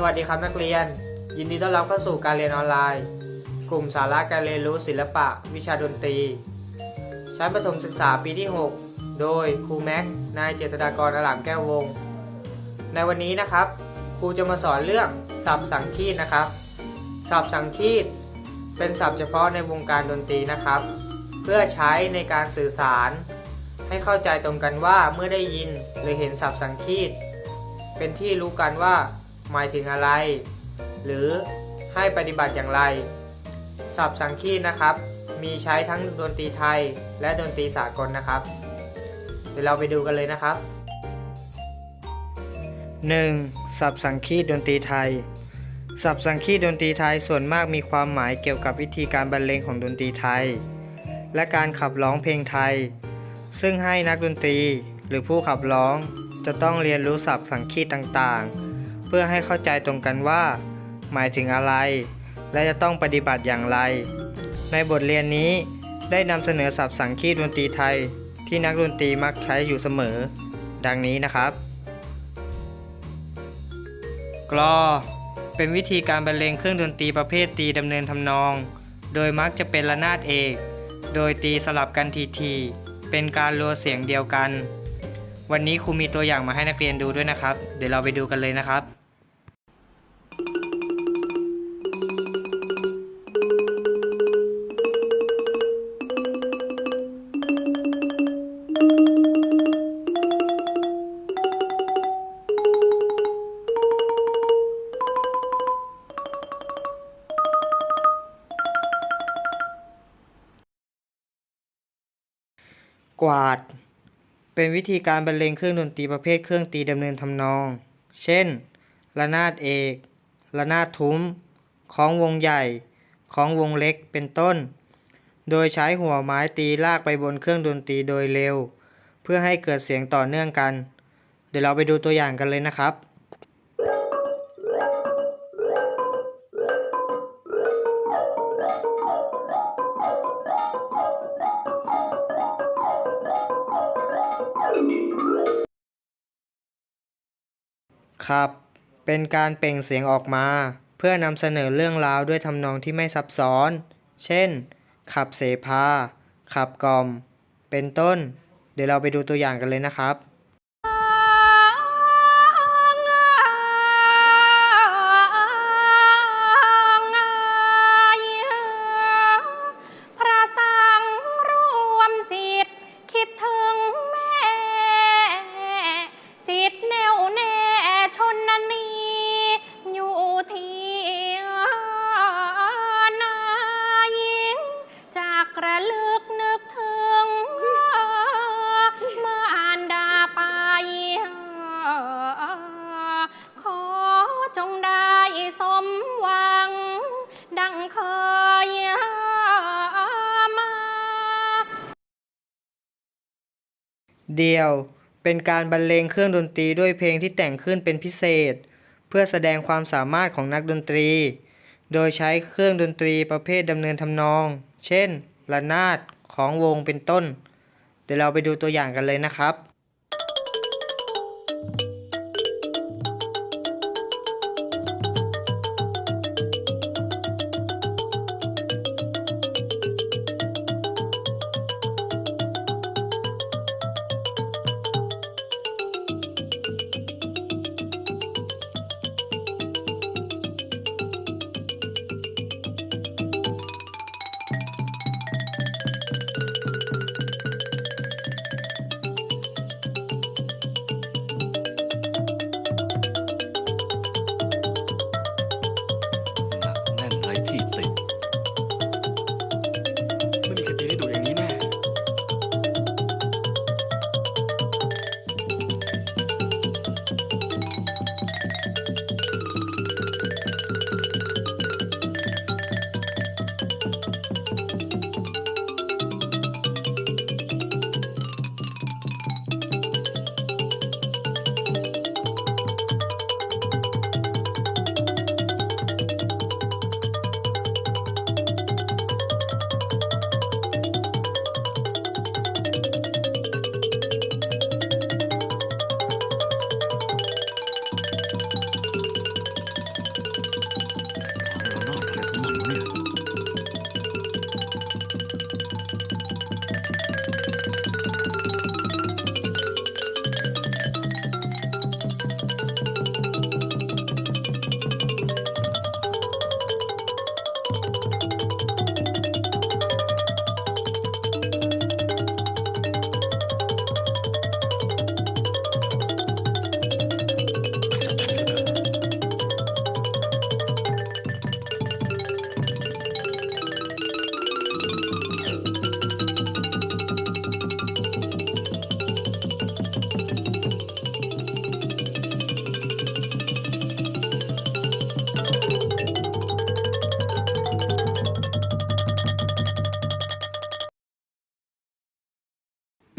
สวัสดีครับนักเรียน ยินดีต้อนรับเข้าสู่การเรียนออนไลน์ กลุ่มสาระการเรียนรู้ศิลปะ วิชาดนตรี ชั้นประถมศึกษาปีที่ 6 โดยครูแม็ก นายเจษฎากรอลามแก้ววง ในวันนี้นะครับ ครูจะมาสอนเรื่องศัพท์สังคีตนะครับศัพท์สังคีต เป็นศัพท์เฉพาะในวงการดนตรีนะครับ เพื่อใช้ในการสื่อสาร ให้เข้าใจตรงกันว่าเมื่อได้ยินหรือเห็นศัพท์สังคีต เป็นที่รู้กันว่า หมายถึงอะไร หรือให้ปฏิบัติอย่างไรศัพท์สังคีตนะครับ มีใช้ทั้งดนตรีไทยและดนตรีสากลนะครับ เดี๋ยวเราไปดูกันเลยนะครับ 1. ศัพท์สังคีตดนตรีไทยศัพท์สังคีตดนตรีไทยส่วนมากมีความหมายเกี่ยวกับวิธีการบรรเลงของดนตรีไทย และการขับร้องเพลงไทย ซึ่งให้นักดนตรีหรือผู้ขับร้องจะต้องเรียนรู้ศัพท์สังคีตต่างๆ เพื่อให้เข้าใจตรงกันว่า หมายถึงอะไร และจะต้องปฏิบัติอย่างไร ในบทเรียนนี้ได้นำเสนอศัพท์สังคีตดนตรีไทย ที่นักดนตรีมักใช้อยู่เสมอ ดังนี้นะครับ กลอ เป็นวิธีการบรรเลงเครื่องดนตรีประเภทตีดำเนินทำนอง โดยมักจะเป็นระนาดเอก โดยตีสลับกันทีๆเป็นการรัวเสียงเดียวกัน วันนี้ครูมีตัวอย่างมาให้นักเรียนดูด้วยนะครับ เดี๋ยวเราไปดูกันเลยนะครับ กวาด เป็นวิธีการบรรเลงเครื่องดนตรีประเภทเครื่องตีดำเนินทำนอง เช่น ระนาดเอก ระนาดทุ้มของวงใหญ่ ของวงเล็ก เป็นต้น โดยใช้หัวไม้ตีลากไปบนเครื่องดนตรีโดยเร็ว เพื่อให้เกิดเสียงต่อเนื่องกัน เดี๋ยวเราไปดูตัวอย่างกันเลยนะครับ ครับ เป็นการเปล่งเสียงออกมา เพื่อนำเสนอเรื่องราวด้วยทำนองที่ไม่ซับซ้อน เช่น ขับเสพาขับกล่อม เป็นต้น เดี๋ยวเราไปดูตัวอย่างกันเลยนะครับ เดียว เป็นการบรรเลงเครื่องดนตรีด้วยเพลงที่แต่งขึ้นเป็นพิเศษ เพื่อแสดงความสามารถของนักดนตรี โดยใช้เครื่องดนตรีประเภทดำเนินทำนอง เช่นระนาดของวงเป็นต้น เดี๋ยวเราไปดูตัวอย่างกันเลยนะครับ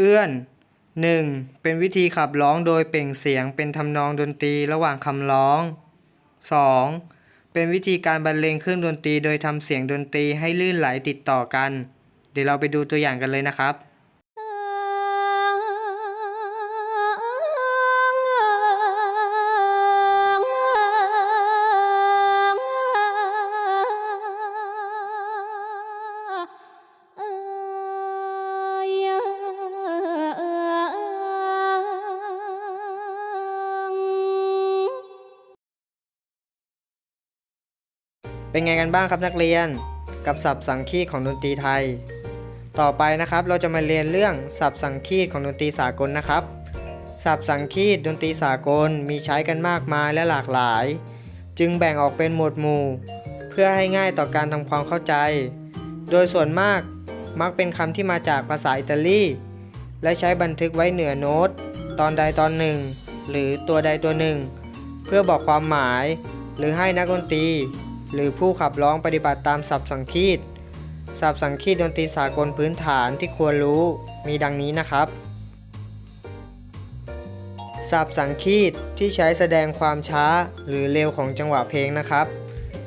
เอื้อน 1. เป็นวิธีขับร้องโดยเปล่งเสียงเป็นทำนองดนตรีระหว่างคำร้อง 2. เป็นวิธีการบรรเลงเครื่องดนตรีโดยทำเสียงดนตรีให้ลื่นไหลติดต่อกัน เดี๋ยวเราไปดูตัวอย่างกันเลยนะครับ เป็นไงกันบ้างครับนักเรียน กับศัพท์สังคีตของดนตรีไทย ต่อไปนะครับเราจะมาเรียนเรื่องศัพท์สังคีตของดนตรีสากลนะครับ ศัพท์สังคีตดนตรีสากลมีใช้กันมากมายและหลากหลาย จึงแบ่งออกเป็นหมวดหมู่ เพื่อให้ง่ายต่อการทำความเข้าใจ โดยส่วนมากมักเป็นคำที่มาจากภาษาอิตาลีและใช้บันทึกไว้เหนือโน้ต ตอนใดตอนหนึ่ง หรือตัวใดตัวหนึ่ง เพื่อบอกความหมาย หรือให้นักดนตรี หรือผู้ขับร้องปฏิบัติตามศัพท์สังคีตศัพท์สังคีตดนตรีสากลพื้นฐานที่ควรรู้มีดังนี้นะครับศัพท์สังคีตที่ใช้แสดงความช้าหรือเร็วของจังหวะเพลงนะครับ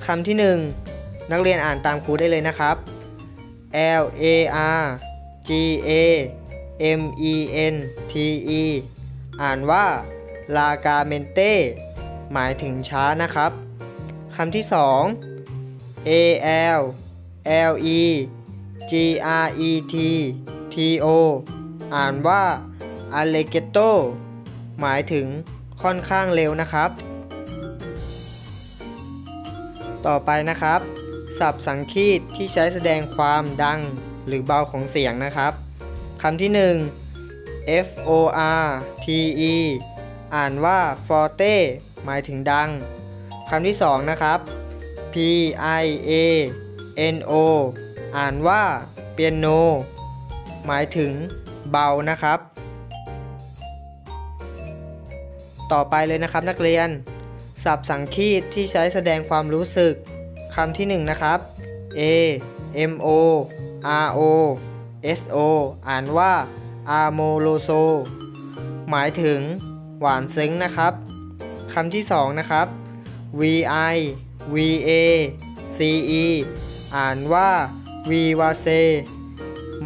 คำที่ 1 นักเรียนอ่านตามครูได้เลยนะครับ L A R G A M E N T E อ่านว่า lagamente หมายถึงช้านะครับำที่ 2 A L L E G R E T T O อ่านว่า Allegetto หมายถึงค่อนข้างเร็วนะครับ ต่อไปนะครับ ศัพท์สังคีตที่ใช้แสดงความดังหรือเบาของเสียงนะครับคำที่ 1 F O R T E อ่านว่า forte หมายถึงดัง คำที่ 2 นะครับ P I A N O อ่านว่าเปียโน หมายถึงเบานะครับ ต่อไปเลยนะครับนักเรียน ศัพท์สังคีตที่ใช้แสดงความรู้สึกคำที่ 1 นะครับ A M O R O S O อ่านว่า amoroso หมายถึงหวานซึ้งนะครับคำที่ 2 นะครับ V I V A C E อ่านว่า vivace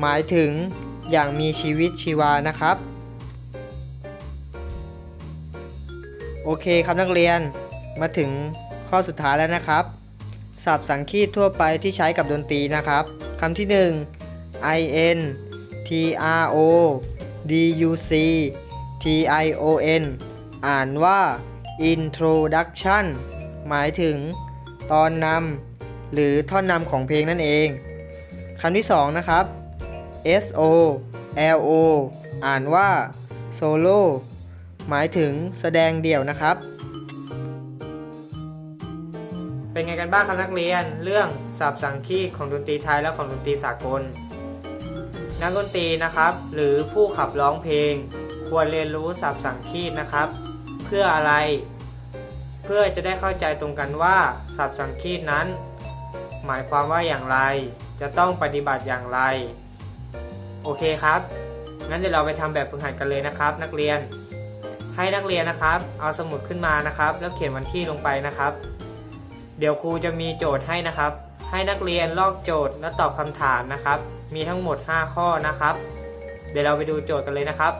หมายถึงอย่างมีชีวิตชีวานะครับ โอเคครับนักเรียนมาถึงข้อสุดท้ายแล้วนะครับศัพท์สังคีตทั่วไปที่ใช้กับดนตรีนะครับคำที่ 1 I N T R O D U C T I O N อ่านว่า introduction หมายถึงตอนนำหรือท่อนนำของเพลงนั่นเองคำที่2นะครับ S O L O อ่านว่า solo หมายถึงแสดงเดี่ยวนะครับ เป็นไงกันบ้างครับนักเรียนเรื่องศัพท์สังคีตของดนตรีไทยและของดนตรีสากล นักดนตรีนะครับ หรือผู้ขับร้องเพลง ควรเรียนรู้ศัพท์สังคีตนะครับ เพื่ออะไร เพื่อจะได้เข้าใจตรงกันว่าศัพท์สังคีตนั้น หมายความว่าอย่างไร จะต้องปฏิบัติอย่างไร โอเคครับ งั้นเดี๋ยวเราไปทำแบบฝึกหัดกันเลยนะครับ นักเรียน ให้นักเรียนนะครับ เอาสมุดขึ้นมานะครับ แล้วเขียนวันที่ลงไปนะครับ เดี๋ยวครูจะมีโจทย์ให้นะครับ ให้นักเรียนลอกโจทย์และตอบคำถามนะครับ มีทั้งหมด 5 ข้อนะครับ เดี๋ยวเราไปดูโจทย์กันเลยนะครับ